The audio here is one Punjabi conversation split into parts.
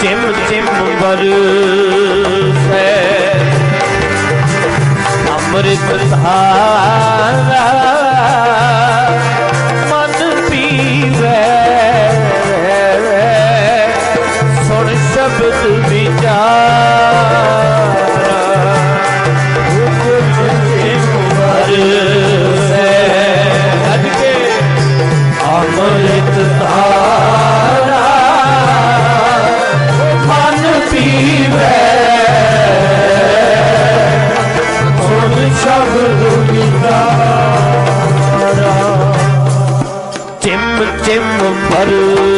ਜਿਮ ਜਿਮ ਬਰਸੈ ਅੰਮ੍ਰਿਤ ਧਾਰਾ हर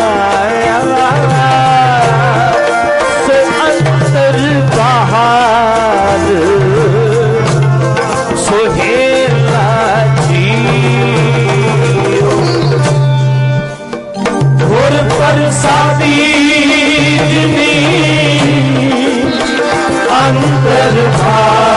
num pé de pau.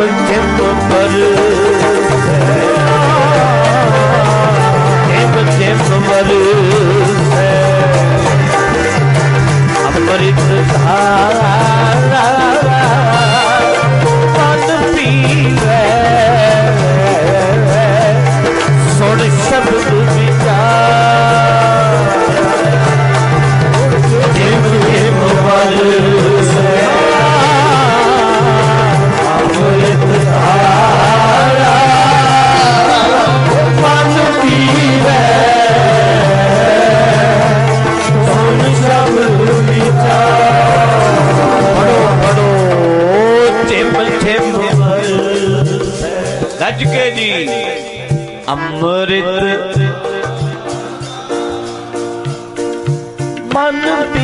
ਚਿਤ ਪਰ ਸਹਿਣਾ ਜਿਵ ਜਿਵ ਮਰੇ ਸੱਜ ਕੇ ਜੀ ਅੰਮ੍ਰਿਤ ਮਨ